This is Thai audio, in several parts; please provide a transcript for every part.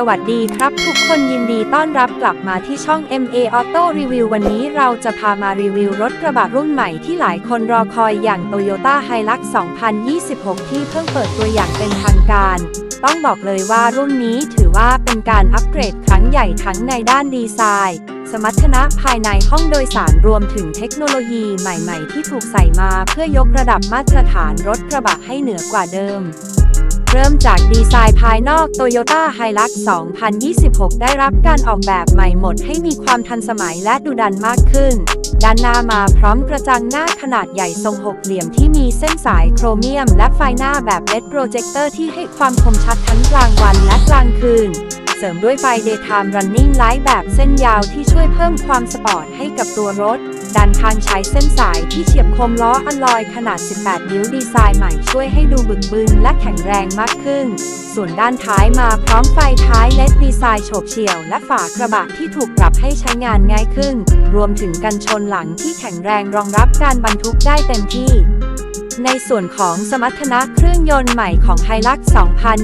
สวัสดีครับทุกคนยินดีต้อนรับกลับมาที่ช่อง MA Auto Review วันนี้เราจะพามารีวิวรถกระบะรุ่นใหม่ที่หลายคนรอคอยอย่าง Toyota Hilux 2026 ที่เพิ่งเปิดตัวอย่างเป็นทางการ ต้องบอกเลยว่ารุ่นนี้ถือว่าเป็นการอัปเกรดครั้งใหญ่ทั้งในด้านดีไซน์ สมรรถนะภายในห้องโดยสารรวมถึงเทคโนโลยีใหม่ ๆ ที่ถูกใส่มาเพื่อยกระดับมาตรฐานรถกระบะให้เหนือกว่าเดิม เริ่มจากดีไซน์ภายนอก Toyota Hilux 2026 ได้รับการออกแบบใหม่หมดให้มีความทันสมัยและดูดันมากขึ้น ด้านหน้ามาพร้อมกระจังหน้าขนาดใหญ่ทรงหกเหลี่ยมที่มีเส้นสายโครเมียม และไฟหน้าแบบ LED Projector ที่ให้ความคมชัดทั้งกลางวันและกลางคืน เสริมด้วยไฟ Daytime Running Light แบบเส้นยาวที่ช่วยเพิ่มความสปอร์ตให้กับตัวรถ ดันคางใช้เส้นสายที่เฉียบคมล้ออัลลอยขนาด 18 นิ้วดีไซน์ใหม่ช่วยให้ดูบึกบึนและแข็งแรงมากขึ้น ส่วนด้านท้ายมาพร้อมไฟท้ายเลดดีไซน์โฉบเฉี่ยว และฝากระบะที่ถูกปรับให้ใช้งานง่ายขึ้น รวมถึงกันชนหลังที่แข็งแรงรองรับการบรรทุกได้เต็มที่ ในส่วนของสมรรถนะเครื่องยนต์ใหม่ของ Hilux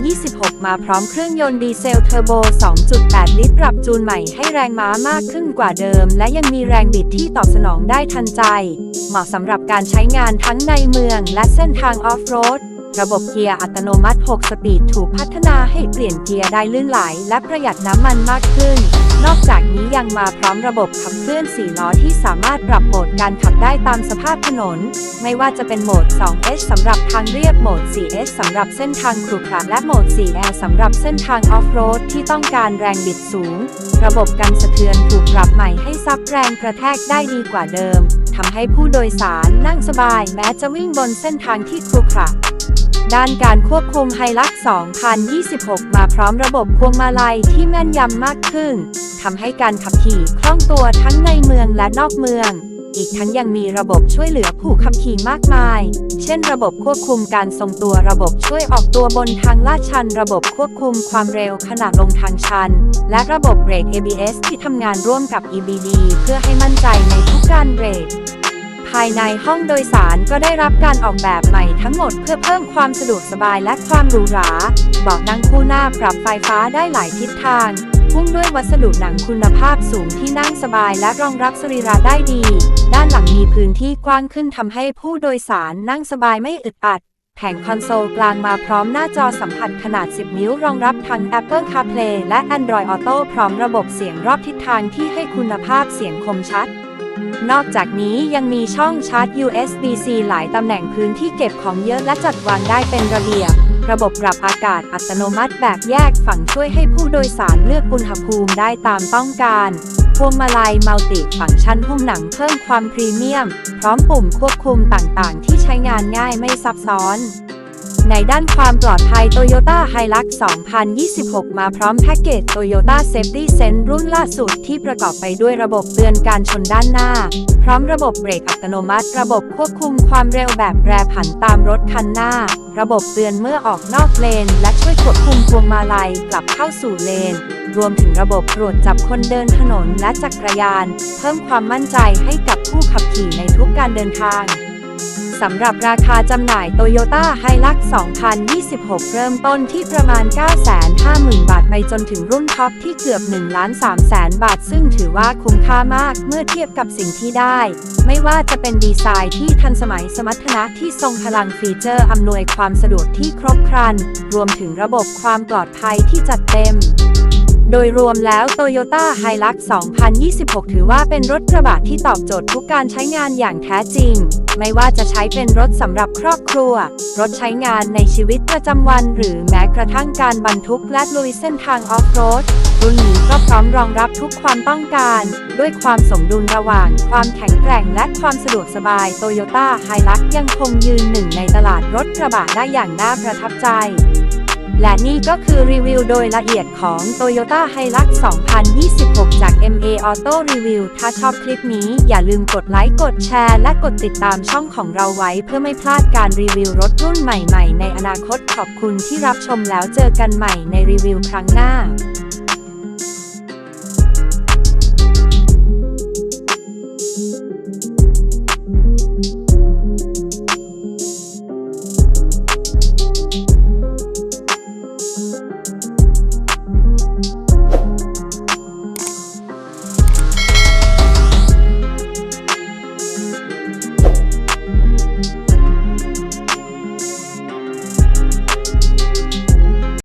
2026 มาพร้อมเครื่องยนต์ดีเซลเทอร์โบ 2.8 ลิตร ปรับจูนใหม่ให้แรงม้ามากขึ้นกว่าเดิม และยังมีแรงบิดที่ตอบสนองได้ทันใจ เหมาะสำหรับการใช้งานทั้งในเมืองและเส้นทางออฟโรดระบบเกียร์อัตโนมัติ 6 สปีดถูกพัฒนาให้เปลี่ยนเกียร์ได้ลื่นไหล และประหยัดน้ำมันมากขึ้น นอกจากนี้ยังมาพร้อมระบบขับเคลื่อน 4 ล้อที่สามารถปรับโหมดการขับได้ตามสภาพถนน ไม่ว่าจะเป็นโหมด 2S สำหรับทางเรียบ โหมด 4S สำหรับเส้นทางขรุขระและโหมด 4R สำหรับเส้นทางออฟโรดที่ต้องการแรงบิดสูง ระบบกันสะเทือนถูกปรับใหม่ให้ซับแรงกระแทกได้ดีกว่าเดิมทำให้ผู้โดยสารนั่งสบายแม้จะวิ่งบนเส้นทางที่ขรุขระ ด้านการควบคุมไฮลัก 2026 มาพร้อมระบบพวงมาลัยที่แม่นยำมากขึ้น ทำให้การขับขี่คล่องตัวทั้งในเมืองและนอกเมือง อีกทั้งยังมีระบบช่วยเหลือผู้ขับขี่มากมาย เช่นระบบควบคุมการทรงตัวระบบช่วยออกตัวบนทางลาดชัน ระบบควบคุมความเร็วขณะลงทางชัน และระบบเบรก ABS ที่ทำงานร่วมกับ EBD เพื่อให้มั่นใจในทุกการเบรก ภายในห้องโดยสารก็ได้รับการออกแบบใหม่ทั้งหมดเพื่อเพิ่มความสะดวกสบายและความหรูหรา เบาะนั่งคู่หน้าปรับไฟฟ้าได้หลายทิศทางพุ่งด้วยวัสดุหนังคุณภาพสูงที่นั่งสบายและรองรับสรีระได้ดี ด้านหลังมีพื้นที่กว้างขึ้นทำให้ผู้โดยสารนั่งสบายไม่อึดอัด แผงคอนโซลกลางมาพร้อมหน้าจอสัมผัสขนาด 10 นิ้วรองรับทั้ง Apple CarPlay และ Android Auto พร้อมระบบเสียงรอบทิศทางที่ให้คุณภาพเสียงคมชัด นอกจากนี้ยังมีช่องชาร์จ USB-C หลายตำแหน่งพื้นที่เก็บของเยอะและจัดวางได้เป็นระเบียบ ระบบปรับอากาศอัตโนมัติแบบแยกฝั่งช่วยให้ผู้โดยสารเลือกอุณหภูมิได้ตามต้องการพวงมาลัยมัลติฟังก์ชันหุ้มหนังเพิ่มความพรีเมียม พร้อมปุ่มควบคุมต่างๆ ที่ใช้งานง่ายไม่ซับซ้อน ในด้านความปลอดภัย Toyota Hilux 2026 มาพร้อมแพ็กเกจ Toyota Safety Sense รุ่นล่าสุดที่ประกอบไปด้วยระบบเตือนการชนด้านหน้า พร้อมระบบเบรกอัตโนมัติ ระบบควบคุมความเร็วแบบแปรผันตามรถคันหน้า ระบบเตือนเมื่อออกนอกเลน และช่วยควบคุมพวงมาลัยกลับเข้าสู่เลน รวมถึงระบบตรวจจับคนเดินถนนและจักรยาน เพิ่มความมั่นใจให้กับผู้ขับขี่ในทุกการเดินทาง สำหรับราคาจำหน่าย Toyota Hilux 2026 เริ่มต้นที่ประมาณ 950,000 บาท ไปจนถึงรุ่นท็อปที่เกือบ1ล้าน3แสนบาท ซึ่งถือว่าคุ้มค่ามากเมื่อเทียบกับสิ่งที่ได้ ไม่ว่าจะเป็นดีไซน์ที่ทันสมัยสมรรถนะที่ทรงพลังฟีเจอร์อำนวยความสะดวกที่ครบครัน รวมถึงระบบความปลอดภัยที่จัดเต็ม โดยรวมแล้ว Toyota Hilux 2026 ถือว่าเป็นรถกระบะที่ตอบโจทย์ทุกการใช้งานอย่างแท้จริง ไม่ว่าจะใช้เป็นรถสำหรับครอบครัว รถใช้งานในชีวิตประจำวัน หรือแม้กระทั่งการบรรทุกและลุยเส้นทางออฟโรดรุ่นนี้ก็พร้อมรองรับทุกความต้องการ ด้วยความสมดุลระหว่าง ความแข็งแกร่งและความสะดวกสบาย Toyota Hilux ยังคงยืนหนึ่งในตลาดรถกระบะได้อย่างน่าประทับใจ และนี่ก็คือรีวิวโดยละเอียดของ Toyota Hilux 2026 จาก MA Auto Review ถ้าชอบคลิปนี้อย่าลืมกดไลค์ กดแชร์ และกดติดตามช่องของเราไว้เพื่อไม่พลาดการรีวิวรถรุ่นใหม่ๆ ในอนาคตขอบคุณที่รับชมแล้วเจอกันใหม่ในรีวิวครั้งหน้า